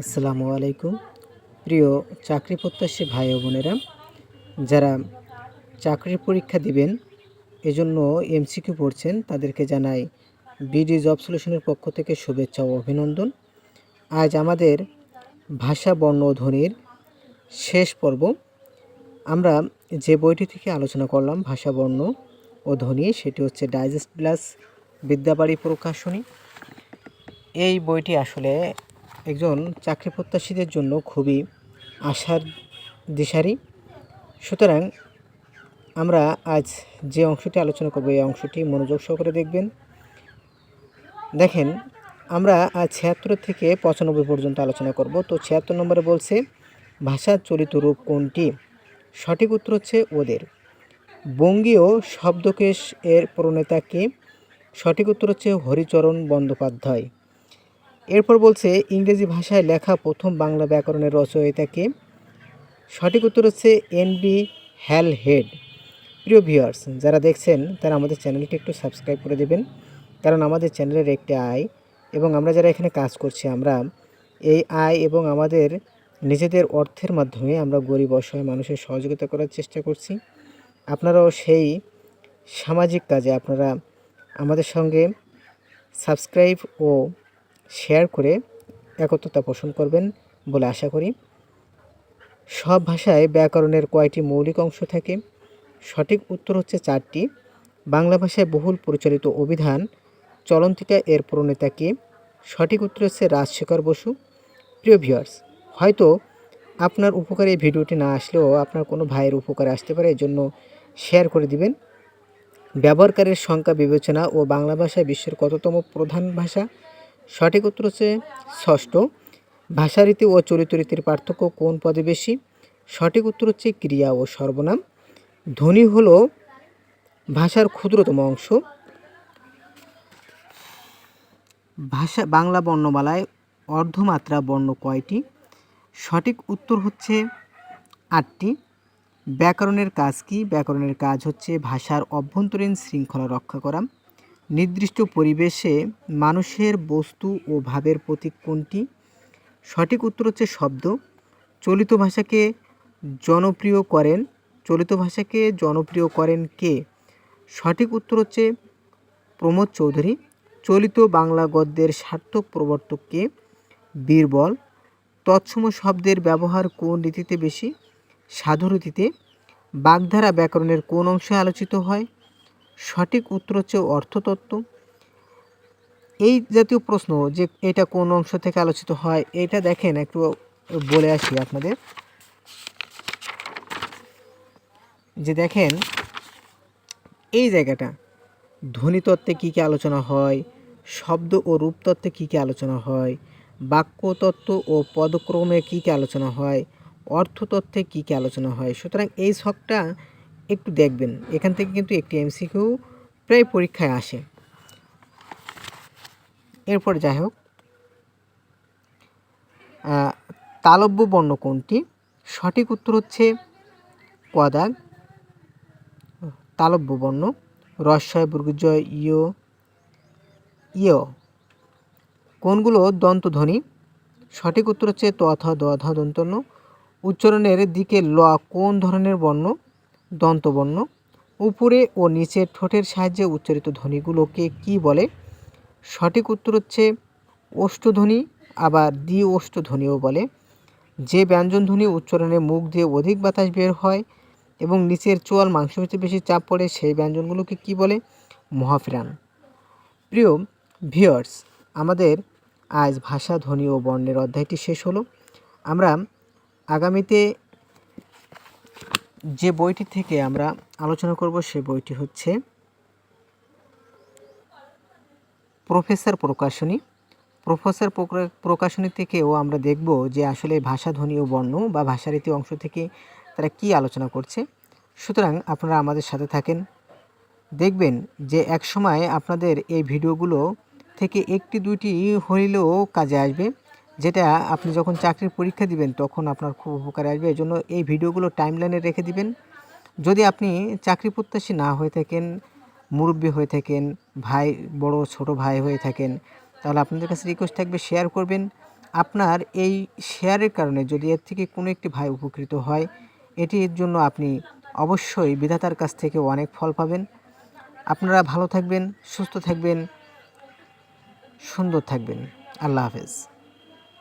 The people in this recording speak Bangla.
আসসালামু আলাইকুম। প্রিয় চাকরি প্রত্যাশী ভাই বোনেরা, যারা চাকরির পরীক্ষা দিবেন, এজন্য এমসিকিউ পড়ছেন, তাদেরকে জানাই বিডি জব সলিউশনের পক্ষ থেকে শুভেচ্ছা ও অভিনন্দন। আজ আমাদের ভাষা, বর্ণ ধ্বনির শেষ পর্ব। আমরা যে বইটি থেকে আলোচনা করলাম, ভাষা, বর্ণ ও ধ্বনি, সেটি হচ্ছে ডাইজেস্ট প্লাস বিদ্যাবাড়ি প্রকাশনী। এই বইটি আসলে একজন চাকরি প্রত্যাশীদের জন্য খুবই আশার দিশারি। সুতরাং আমরা আজ যে অংশটি আলোচনা করব, এই অংশটি মনোযোগ সহকারে দেখবেন। দেখেন, আমরা আজ ছিয়াত্তর থেকে পঁচানব্বই পর্যন্ত আলোচনা করব। তো ছিয়াত্তর নম্বরে বলছে ভাষার চলিত রূপ কোনটি? সঠিক উত্তর হচ্ছে ওদের। বঙ্গীয় শব্দকেশ এর প্রণেতা কে? সঠিক উত্তর হচ্ছে হরিচরণ বন্দ্যোপাধ্যায়। এরপর বলছে, ইংরেজি ভাষায় লেখা প্রথম বাংলা ব্যাকরণের রচয়িতাকে। সঠিক উত্তর হচ্ছে এন বি হ্যাল হেড প্রিয় ভিউয়ার্স, যারা দেখছেন, তারা আমাদের চ্যানেলটি একটু সাবস্ক্রাইব করে দেবেন, কারণ আমাদের চ্যানেলের একটি আয় এবং আমরা যারা এখানে কাজ করছি, আমরা এই আয় এবং আমাদের নিজেদের অর্থের মাধ্যমে আমরা গরিব, অসহায় মানুষের সহযোগিতা করার চেষ্টা করছি। আপনারাও সেই সামাজিক কাজে আপনারা আমাদের সঙ্গে সাবস্ক্রাইব ও শেয়ার করে একত্রতা পোষণ করবেন বলে আশা করি। সব ভাষায় ব্যাকরণের কয়টি মৌলিক অংশ থাকে? সঠিক উত্তর হচ্ছে চারটি। বাংলা ভাষায় বহুল পরিচালিত অভিধান। চলন্তিকা এর প্রণেতা কে? সঠিক উত্তর হচ্ছে রাজশেখর বসু। প্রিয় ভিউয়ার্স হয়তো আপনার উপকারে এই ভিডিওটি না আসলেও আপনার কোনো ভাইয়ের উপকারে আসতে পারে, এজন্য শেয়ার করে দিবেন। ব্যবহারকারীর সংখ্যা বিবেচনা ও বাংলা ভাষায় বিশ্বের কততম প্রধান ভাষা? সঠিক উত্তর হচ্ছে ষষ্ঠ। ভাষারীতি ও চরিত্ররীতির পার্থক্য কোন পদে বেশি? সঠিক উত্তর হচ্ছে ক্রিয়া ও সর্বনাম। ধ্বনি হল ভাষার ক্ষুদ্রতম অংশ। ভাষা, বাংলা বর্ণমালায় অর্ধমাত্রা বর্ণ কয়টি? সঠিক উত্তর হচ্ছে আটটি। ব্যাকরণের কাজ কি? ব্যাকরণের কাজ হচ্ছে ভাষার অভ্যন্তরীণ শৃঙ্খলা রক্ষা করা। নির্দিষ্ট পরিবেশে মানুষের বস্তু ও ভাবের প্রতীক কোনটি? সঠিক উত্তর হচ্ছে শব্দ। চলিত ভাষাকে জনপ্রিয় করেন। চলিত ভাষাকে জনপ্রিয় করেন কে? সঠিক উত্তর হচ্ছে প্রমোদ চৌধুরী। চলিত বাংলা গদ্যের সার্থক প্রবর্তক কে? বীরবল। তৎসম শব্দের ব্যবহার কোন রীতিতে বেশি? সাধু রীতিতে। বাগধারা ব্যাকরণের কোন অংশে আলোচিত হয়? সঠিক উত্তর হচ্ছে অর্থতত্ত্ব। এই জাতীয় প্রশ্ন যে এটা কোন অংশ থেকে আলোচিত হয়, এটা দেখেন, একটু বলে আসি আপনাদের। যে দেখেন, এই জায়গাটা, ধ্বনিতত্ত্বে কী কী আলোচনা হয়, শব্দ ও রূপতত্ত্বে কী কী আলোচনা হয়, বাক্যতত্ত্ব ও পদক্রমে কী কী আলোচনা হয়, অর্থতত্ত্বে কী কী আলোচনা হয়। সুতরাং এই ছকটা একটু দেখবেন। এখান থেকে কিন্তু একটি এমসিকিউ প্রায় পরীক্ষায় আসে। এরপর যাই হোক। তালব্য বর্ণ কোনটি? সঠিক উত্তর হচ্ছে কদাগ। তালব্য বর্ণ। রস্বয় বর্গজয় ইয়। ইয়। কোনগুলো দন্তধ্বনি? সঠিক উত্তর হচ্ছে তথ দধ দন্তন্য। উচ্চারণের দিকে ল কোন ধরনের বর্ণ? দন্তবর্ণ। উপরে ও নিচে ঠোঁটের সাহায্যে উচ্চারিত ধ্বনিগুলোকে কি বলে? সঠিক উত্তর হচ্ছে অষ্টধ্বনি, আবার দ্বি অষ্টধ্বনিও বলে। যে ব্যঞ্জনধ্বনি উচ্চারণে মুখ দিয়ে অধিক বাতাস বের হয় এবং নিচের চোয়াল মাংসপেশি বেশি চাপ পড়ে, সেই ব্যঞ্জনগুলোকে কি বলে? মহাফিরান। প্রিয় ভিওয়ার্স আমাদের আজ ভাষা, ধ্বনি ও বর্ণের অধ্যায়টি শেষ হলো। আমরা আগামীতে যে বইটি থেকে আমরা আলোচনা করব সে বইটি হচ্ছে প্রফেসর প্রকাশনী। প্রফেসর প্রকাশনী থেকেও আমরা দেখব যে আসলে ভাষা, ধ্বনি ও বর্ণ বা ভাষারীতি অংশ থেকে তারা কি আলোচনা করছে। সুতরাং আপনারা আমাদের সাথে থাকেন। দেখবেন যে এক সময় আপনাদের এই ভিডিওগুলো থেকে একটি দুইটি হইলেও কাজে আসবে। যেটা আপনি যখন চাকরির পরীক্ষা দিবেন, তখন আপনার খুব উপকারে আসবে। এই জন্য এই ভিডিওগুলো টাইমলাইনে রেখে দিবেন। যদি আপনি চাকরি প্রত্যাশী না হয়ে থাকেন, মুরব্বী হয়ে থাকেন, ভাই, বড়, ছোট ভাই হয়ে থাকেন, তাহলে আপনাদের কাছে রিকোয়েস্ট থাকবে শেয়ার করবেন। আপনার এই শেয়ারের কারণে যদি এর থেকে কোনো একটি ভাই উপকৃত হয়, এটির জন্য আপনি অবশ্যই বিধাতার কাছ থেকে অনেক ফল পাবেন। আপনারা ভালো থাকবেন, সুস্থ থাকবেন, সুন্দর থাকবেন। আল্লাহ হাফেজ।